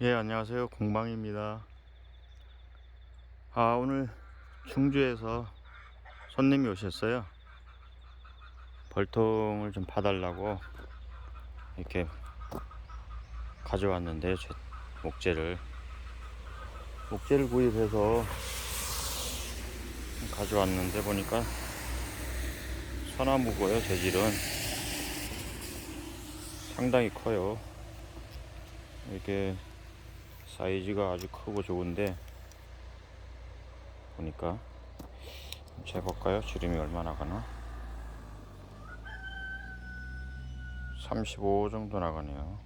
예, 안녕하세요. 공방입니다. 아, 오늘 충주에서 손님이 오셨어요. 벌통을 좀 봐달라고 이렇게 가져왔는데, 제 목재를. 목재를 구입해서 가져왔는데 보니까 소나무고요, 재질은. 상당히 커요. 이렇게 사이즈가 아주 크고 좋은데 보니까 재볼까요? 지름이 얼마나 가나? 35 정도 나가네요.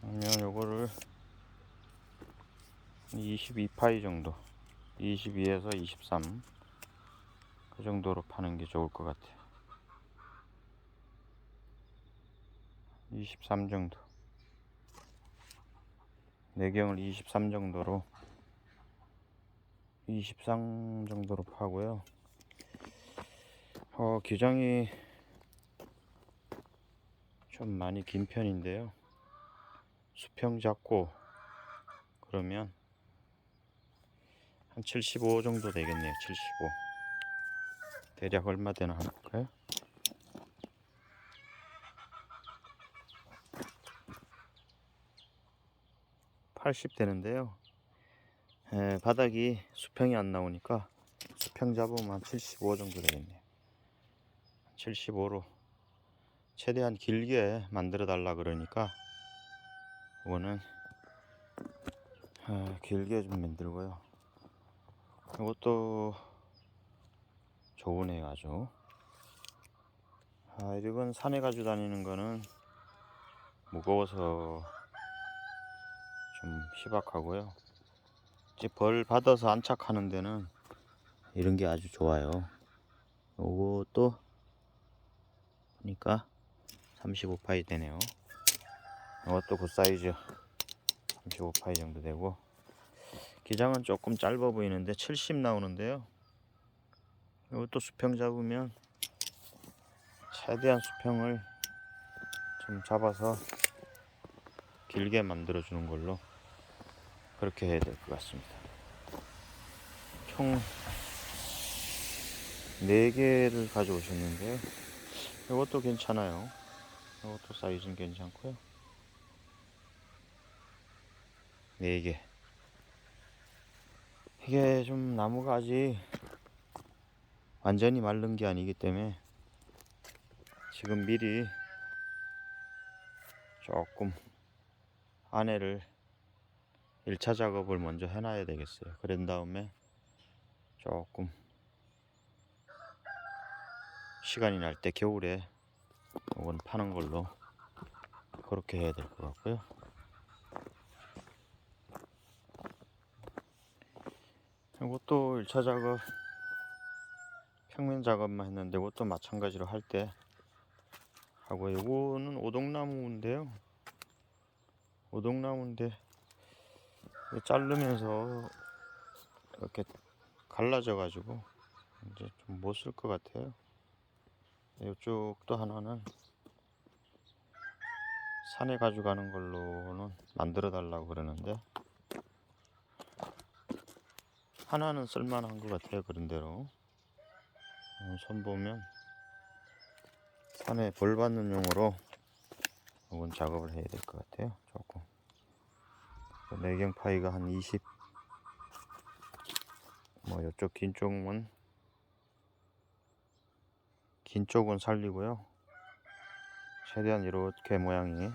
그러면 요거를 22파이 정도 22에서 23 그 정도로 파는 게 좋을 것 같아요. 23 정도. 내경을 23 정도로 23 정도로 파고요. 어, 기장이 좀 많이 긴 편인데요. 수평 잡고 그러면 한 75 정도 되겠네요. 75. 대략 얼마 되나 한번 볼까요? 80 되는데요. 에, 바닥이 수평이 안 나오니까 수평 잡으면 한75 정도 되겠네요. 75로 최대한 길게 만들어 달라 그러니까 이거는 아, 길게 좀 만들고요. 이것도 좋으네요 아주. 아, 이건 산에 가지고 다니는 거는 무거워서 좀 희박하고요. 이제 벌 받아서 안착하는 데는 이런 게 아주 좋아요. 요것도 보니까 35파이 되네요. 이것도 그 사이즈 35파이 정도 되고 기장은 조금 짧아 보이는데 70 나오는데요. 이것도 수평 잡으면 최대한 수평을 좀 잡아서 길게 만들어 주는 걸로 그렇게 해야 될 것 같습니다. 총 4개를 가져오셨는데요. 이것도 괜찮아요. 이것도 사이즈는 괜찮고요. 4개. 이게 좀 나무가 아직 완전히 마른 게 아니기 때문에 지금 미리 조금 안에를 1차 작업을 먼저 해놔야 되겠어요. 그런 다음에 조금 시간이 날 때 겨울에 이건 파는 걸로 그렇게 해야 될 것 같고요. 이것도 1차 작업 평면 작업만 했는데 이것도 마찬가지로 할 때 하고 이거는 오동나무인데요. 오동나무인데 자르면서 이렇게 갈라져 가지고 이제 좀 못 쓸 것 같아요. 이쪽도 하나는 산에 가져가는 걸로는 만들어 달라고 그러는데 하나는 쓸만한 것 같아요. 그런 대로 어, 손 보면 산에 벌 받는 용으로 이건 작업을 해야 될 것 같아요. 조금. 그 내경 파이가 한 20. 뭐 이쪽 긴 쪽은 긴 쪽은 살리고요. 최대한 이렇게 모양이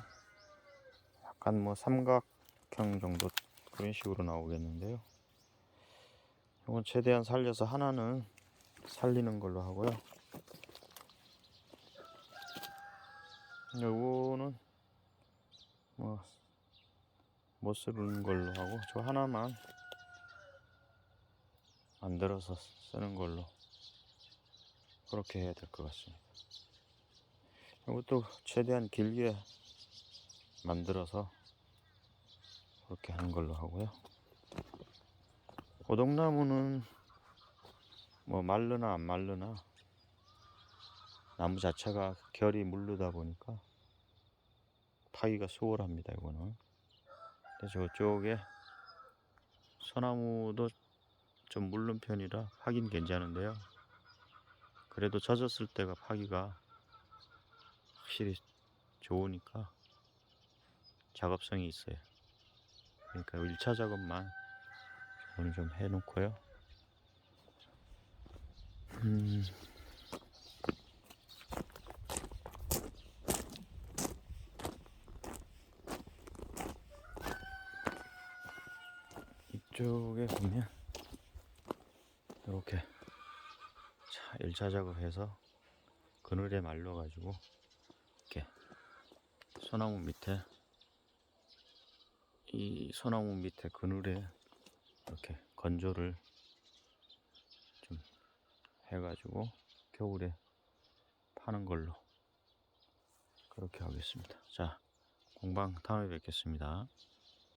약간 뭐 삼각형 정도 그런 식으로 나오겠는데요. 이건 최대한 살려서 하나는 살리는 걸로 하고요. 요거는 뭐 못 쓰는 걸로 하고 저 하나만 만들어서 쓰는 걸로 그렇게 해야 될 것 같습니다. 이것도 최대한 길게 만들어서 그렇게 하는 걸로 하고요. 오동나무는 뭐 말르나 안 말르나 나무 자체가 결이 물르다 보니까 파기가 수월합니다. 이거는 저쪽에 소나무도 좀 물른 편이라 파긴 괜찮은데요. 그래도 젖었을 때가 파기가 확실히 좋으니까 작업성이 있어요. 그러니까 1차 작업만 오늘 좀 해놓고요. 음, 이쪽에 보면 이렇게 자 1차 작업해서 그늘에 말려 가지고 이렇게 소나무 밑에 이 소나무 밑에 그늘에 이렇게 건조를 좀 해가지고 겨울에 파는 걸로 그렇게 하겠습니다. 자 공방 다음에 뵙겠습니다.